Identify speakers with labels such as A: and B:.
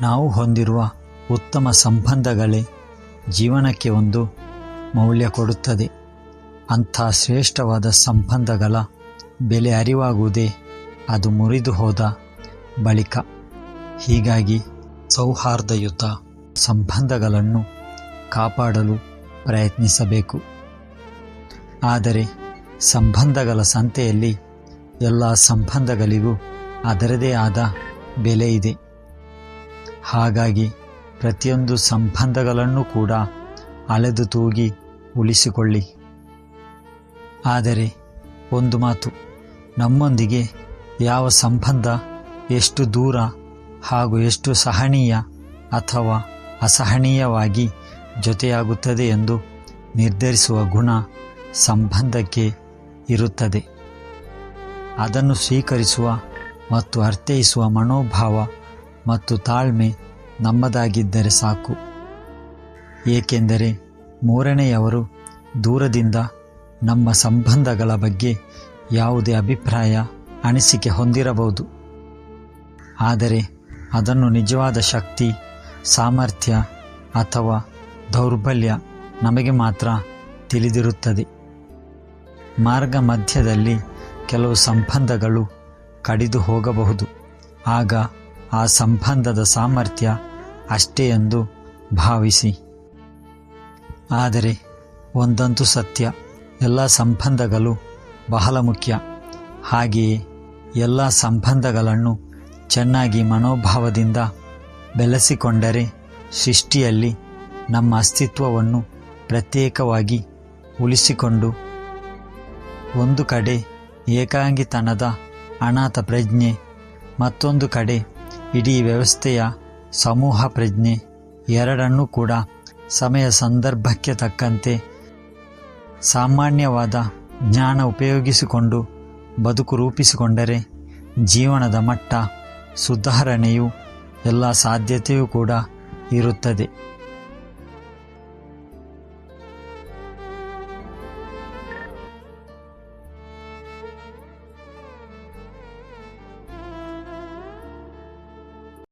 A: ನಾವು ಹೊಂದಿರುವ ಉತ್ತಮ ಸಂಬಂಧಗಳೇ ಜೀವನಕ್ಕೆ ಒಂದು ಮೌಲ್ಯ ಕೊಡುತ್ತದೆ. ಅಂಥ ಶ್ರೇಷ್ಠವಾದ ಸಂಬಂಧಗಳ ಬೆಲೆ ಅರಿವಾಗುವುದೇ ಅದು ಮುರಿದು ಹೋದ ಬಳಿಕ. ಹೀಗಾಗಿ ಸೌಹಾರ್ದಯುತ ಸಂಬಂಧಗಳನ್ನು ಕಾಪಾಡಲು ಪ್ರಯತ್ನಿಸಬೇಕು. ಆದರೆ ಸಂಬಂಧಗಳ ಸಂತೆಯಲ್ಲಿ ಎಲ್ಲ ಸಂಬಂಧಗಳಿಗೂ ಅದರದೇ ಆದ ಬೆಲೆ ಇದೆ. ಹಾಗಾಗಿ ಪ್ರತಿಯೊಂದು ಸಂಬಂಧಗಳನ್ನು ಕೂಡ ಅಳೆದು ತೂಗಿ ಉಳಿಸಿಕೊಳ್ಳಿ. ಆದರೆ ಒಂದು ಮಾತು, ನಮ್ಮೊಂದಿಗೆ ಯಾವ ಸಂಬಂಧ ಎಷ್ಟು ದೂರ ಹಾಗೂ ಎಷ್ಟು ಸಹನೀಯ ಅಥವಾ ಅಸಹನೀಯವಾಗಿ ಜೊತೆಯಾಗುತ್ತದೆ ಎಂದು ನಿರ್ಧರಿಸುವ ಗುಣ ಸಂಬಂಧಕ್ಕೆ ಇರುತ್ತದೆ. ಅದನ್ನು ಸ್ವೀಕರಿಸುವ ಮತ್ತು ಅರ್ಥೈಸುವ ಮನೋಭಾವ ಮತ್ತು ತಾಳ್ಮೆ ನಮ್ಮದಾಗಿದ್ದರೆ ಸಾಕು. ಏಕೆಂದರೆ ಮೂರನೆಯವರು ದೂರದಿಂದ ನಮ್ಮ ಸಂಬಂಧಗಳ ಬಗ್ಗೆ ಯಾವುದೇ ಅಭಿಪ್ರಾಯ, ಅನಿಸಿಕೆ ಹೊಂದಿರಬಹುದು. ಆದರೆ ಅದನ್ನು ನಿಜವಾದ ಶಕ್ತಿ, ಸಾಮರ್ಥ್ಯ ಅಥವಾ ದೌರ್ಬಲ್ಯ ನಮಗೆ ಮಾತ್ರ ತಿಳಿದಿರುತ್ತದೆ. ಮಾರ್ಗ ಮಧ್ಯದಲ್ಲಿ ಕೆಲವು ಸಂಬಂಧಗಳು ಕಡಿದು ಹೋಗಬಹುದು. ಆಗ ಆ ಸಂಬಂಧದ ಸಾಮರ್ಥ್ಯ ಅಷ್ಟೇ ಎಂದು ಭಾವಿಸಿ. ಆದರೆ ಒಂದಂತೂ ಸತ್ಯ, ಎಲ್ಲ ಸಂಬಂಧಗಳು ಬಹಳ ಮುಖ್ಯ. ಹಾಗೆಯೇ ಎಲ್ಲ ಸಂಬಂಧಗಳನ್ನು ಚೆನ್ನಾಗಿ ಮನೋಭಾವದಿಂದ ಬೆಳೆಸಿಕೊಂಡರೆ ಸೃಷ್ಟಿಯಲ್ಲಿ ನಮ್ಮ ಅಸ್ತಿತ್ವವನ್ನು ಪ್ರತ್ಯೇಕವಾಗಿ ಉಳಿಸಿಕೊಂಡು ಒಂದು ಕಡೆ ಏಕಾಂಗಿತನದ ಅನಾಥ ಪ್ರಜ್ಞೆ, ಮತ್ತೊಂದು ಕಡೆ ಇಡೀ ವ್ಯವಸ್ಥೆಯ ಸಮೂಹ ಪ್ರಜ್ಞೆ ಎರಡನ್ನೂ ಕೂಡ ಸಮಯ ಸಂದರ್ಭಕ್ಕೆ ತಕ್ಕಂತೆ ಸಾಮಾನ್ಯವಾದ ಜ್ಞಾನ ಉಪಯೋಗಿಸಿಕೊಂಡು ಬದುಕು ರೂಪಿಸಿಕೊಂಡರೆ ಜೀವನದ ಮಟ್ಟ ಸುಧಾರಣೆಯು ಎಲ್ಲ ಸಾಧ್ಯತೆಯೂ ಕೂಡ ಇರುತ್ತದೆ.